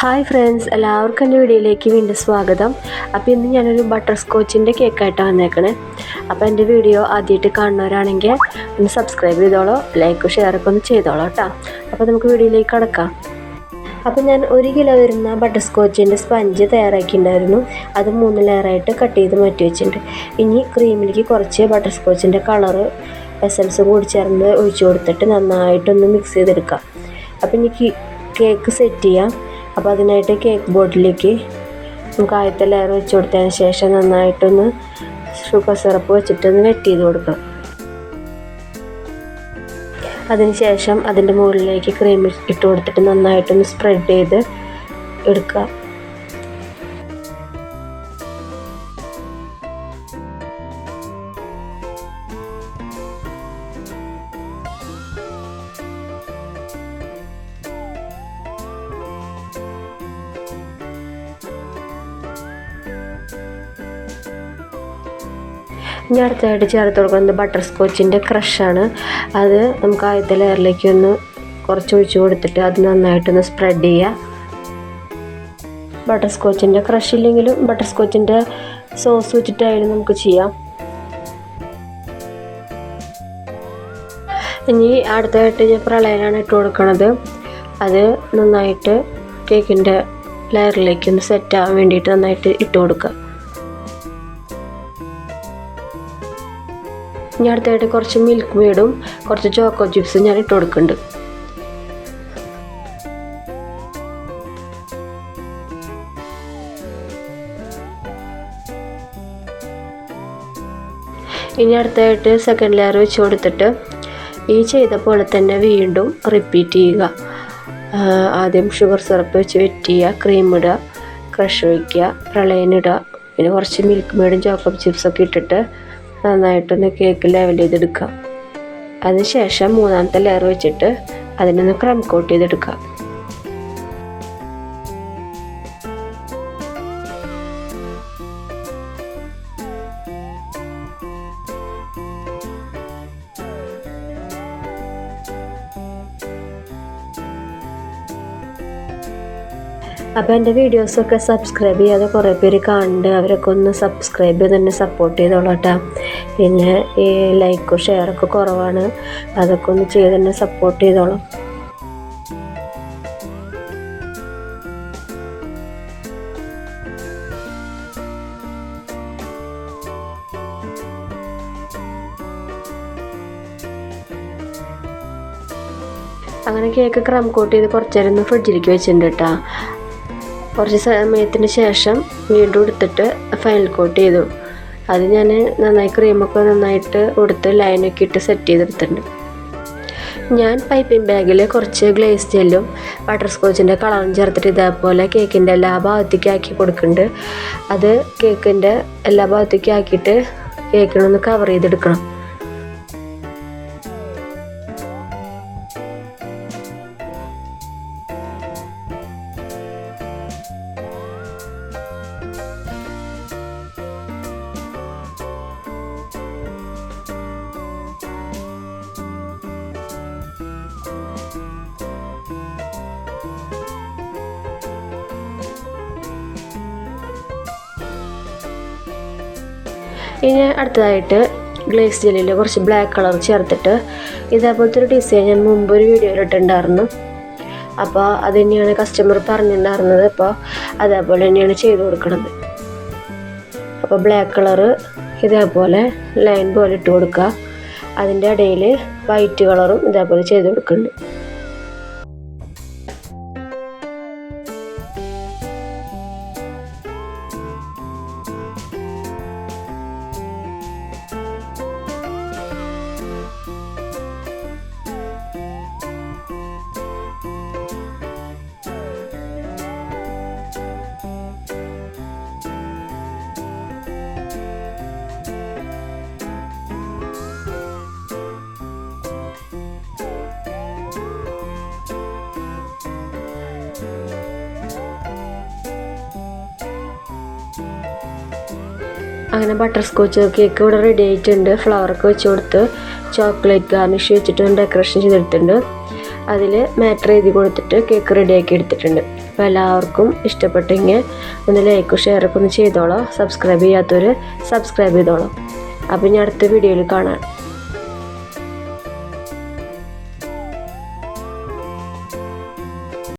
Hi friends എല്ലാവർക്കും എന്റെ വീഡിയോയിലേക്ക് വീണ്ടും സ്വാഗതം. അപ്പോൾ ഇന്ന് ഞാനൊരു ബട്ടർ സ്കോച്ചിന്റെ കേക്കായിട്ടാണ് വന്നേക്കണേ. അപ്പോൾ എന്റെ വീഡിയോ ആദ്യമായിട്ട് കാണുന്നവരാണെങ്കിൽ ഒന്ന് സബ്സ്ക്രൈബ് ചെയ്തോളോ ലൈക്ക് ഷെയർ ഒക്കെ ഒന്ന് ചെയ്തോളൂ കേട്ടോ അപ്പോൾ നമുക്ക് വീഡിയോയിലേക്ക് കടക്കാം. അപ്പോൾ ഞാൻ ഒരു കിലോ വരുന്ന ബട്ടർ സ്കോച്ചിന്റെ സ്പഞ്ച് തയ്യാറാക്കിയിട്ടുണ്ടായിരുന്നു. അത് മൂന്ന് ലെയറായിട്ട് കട്ട് ചെയ്ത് മാറ്റി വെച്ചിട്ടുണ്ട്. ഇനി ക്രീമിലേക്ക് കുറച്ച് ബട്ടർ സ്കോച്ചിന്റെ കളറ് എസൻസ് കൂടി ചേർന്ന് ഒഴിച്ചു കൊടുത്തിട്ട് നന്നായിട്ടൊന്ന് മിക്സ് ചെയ്തെടുക്കാം. അപ്പോൾ ഇനി കേക്ക് സെറ്റ് ചെയ്യാം. അപ്പോൾ അതിനായിട്ട് കേക്ക് ബോർഡിലേക്ക് നമുക്ക് ആദ്യത്തെ ലെയർ വെച്ച് കൊടുത്തതിന് ശേഷം നന്നായിട്ടൊന്ന് ഷുഗർ സിറപ്പ് വെച്ചിട്ടൊന്ന് വെറ്റ് ചെയ്ത് കൊടുക്കാം. അതിനുശേഷം അതിന്റെ മുകളിലേക്ക് ക്രീം ഇട്ട് കൊടുത്തിട്ട് നന്നായിട്ടൊന്ന് സ്പ്രെഡ് ചെയ്ത് എടുക്കുക ഇനി ചേർത്ത് കൊടുക്കുന്നത് ബട്ടർ സ്കോച്ചിന്റെ ക്രഷാണ് അത് നമുക്ക് ആദ്യത്തെ ലെയറിലേക്ക് ഒന്ന് കുറച്ച് ഒഴിച്ചു കൊടുത്തിട്ട് അത് നന്നായിട്ടൊന്ന് സ്പ്രെഡ് ചെയ്യുക ബട്ടർ സ്കോച്ചിന്റെ ക്രഷ് ഇല്ലെങ്കിലും ബട്ടർ സ്കോച്ചിന്റെ സോസ് വെച്ചിട്ടായാലും നമുക്ക് ചെയ്യാം. ഇനി അടുത്തതായിട്ട് ഞാൻ പ്രളയനാണ് ഇട്ട് കൊടുക്കുന്നത് അത് നന്നായിട്ട് കേക്കിന്റെ ലെയറിലേക്ക് ഒന്ന് സെറ്റ് ആവാൻ വേണ്ടിയിട്ട് നന്നായിട്ട് ഇട്ട് കൊടുക്കുക ഇനി അടുത്തായിട്ട് കുറച്ച് മിൽക്ക് മെയ്ഡും കുറച്ച് ചോക്കോ ചിപ്സും ഞാൻ ഇട്ട് കൊടുക്കുന്നുണ്ട്. ഇനി അടുത്തായിട്ട് സെക്കൻഡ് ലെയർ വെച്ച് കൊടുത്തിട്ട് ഈ ചെയ്ത പോലെ തന്നെ വീണ്ടും റിപ്പീറ്റ് ചെയ്യുക. ആദ്യം ഷുഗർ സിറപ്പ് വെച്ച് വെറ്റ് ചെയ്യുക ക്രീം ഇടുക ക്രഷ് വയ്ക്കുക പ്രളയനിടുക പിന്നെ കുറച്ച് മിൽക്ക് മെയ്ഡും ചോക്കോ ചിപ്സൊക്കെ ഇട്ടിട്ട് നന്നായിട്ടൊന്ന് കേക്ക് ലെവൽ ചെയ്തെടുക്കാം അതിനുശേഷം മൂന്നാമത്തെ ലെയർ വെച്ചിട്ട് അതിനൊന്ന് ക്രം കോട്ട് ചെയ്തെടുക്കാം അപ്പോൾ എന്റെ വീഡിയോസൊക്കെ സബ്സ്ക്രൈബ് ചെയ്യാതെ കുറേ പേര് കണ്ട് അവരൊക്കെ ഒന്ന് സബ്സ്ക്രൈബ് ചെയ്ത് തന്നെ സപ്പോർട്ട് ചെയ്തോളാം കേട്ടോ. പിന്നെ ഈ ലൈക്കും ഷെയറൊക്കെ കുറവാണ്. അതൊക്കെ ഒന്ന് ചെയ്ത് തന്നെ സപ്പോർട്ട് ചെയ്തോളാം. അങ്ങനെ കേക്ക് ക്രം കോട്ട് ചെയ്ത് കുറച്ച് നേരം ഒന്ന് ഫ്രിഡ്ജിലേക്ക് വെച്ചിട്ടുണ്ട് കേട്ടോ കുറച്ച് സമയത്തിന് ശേഷം വീണ്ടും എടുത്തിട്ട് ഫൈനൽ കോട്ട് ചെയ്തു. അത് ഞാൻ നന്നായി ക്രീമൊക്കെ നന്നായിട്ട് കൊടുത്ത് ലൈനൊക്കെ ഇട്ട് സെറ്റ് ചെയ്തെടുത്തിട്ടുണ്ട്. ഞാൻ പൈപ്പിംഗ് ബാഗിൽ കുറച്ച് ഗ്ലേസ് ജെല്ലും ബട്ടർ സ്കോച്ചിന്റെ കളറും ചേർത്തിട്ട് ഇതേപോലെ കേക്കിന്റെ എല്ലാ ഭാഗത്തേക്കും ആക്കി കൊടുക്കുന്നുണ്ട്. അത് കേക്കിന്റെ എല്ലാ ഭാഗത്തേക്കും ആക്കിയിട്ട് കേക്കിനൊന്ന് കവർ ചെയ്തെടുക്കണം. ഇനി അടുത്തതായിട്ട് ഗ്ലേസ് ജെല്ലിൽ കുറച്ച് ബ്ലാക്ക് കളർ ചേർത്തിട്ട് ഇതേപോലത്തെ ഒരു ഡിസൈൻ ഞാൻ മുമ്പ് ഒരു വീഡിയോയിൽ ഇട്ടിട്ടുണ്ടായിരുന്നു. അപ്പോൾ അത് തന്നെയാണ് കസ്റ്റമർ പറഞ്ഞിട്ടുണ്ടായിരുന്നത്. അപ്പോൾ അതേപോലെ തന്നെയാണ് ചെയ്ത് കൊടുക്കുന്നത് അപ്പോൾ ബ്ലാക്ക് കളറ് ഇതേപോലെ ലൈൻ പോലെ ഇട്ട് കൊടുക്കുക. അതിന്റെ ഇടയിൽ വൈറ്റ് കളറും ഇതേപോലെ ചെയ്ത് കൊടുക്കുന്നുണ്ട്. അങ്ങനെ ബട്ടർ സ്കോച്ച് കേക്ക് ഇവിടെ റെഡി ആയിട്ടുണ്ട്. ഫ്ലവറൊക്കെ വെച്ച് കൊടുത്ത് ചോക്ലേറ്റ് ഗാർണിഷ് വെച്ചിട്ട് ഡെക്കറേഷൻ ചെയ്തെടുത്തിട്ടുണ്ട്. അതിൽ മാറ്റർ എഴുതി കൊടുത്തിട്ട് കേക്ക് റെഡിയാക്കി എടുത്തിട്ടുണ്ട്. അപ്പോൾ എല്ലാവർക്കും ഇഷ്ടപ്പെട്ടെങ്കിൽ ഒന്ന് ലൈക്കും ഷെയറൊക്കെ ഒന്ന് ചെയ്തോളാം. സബ്സ്ക്രൈബ് ചെയ്യാത്തവർ സബ്സ്ക്രൈബ് ചെയ്തോളാം. അപ്പോൾ ഇനി അടുത്ത വീഡിയോയിൽ കാണാം.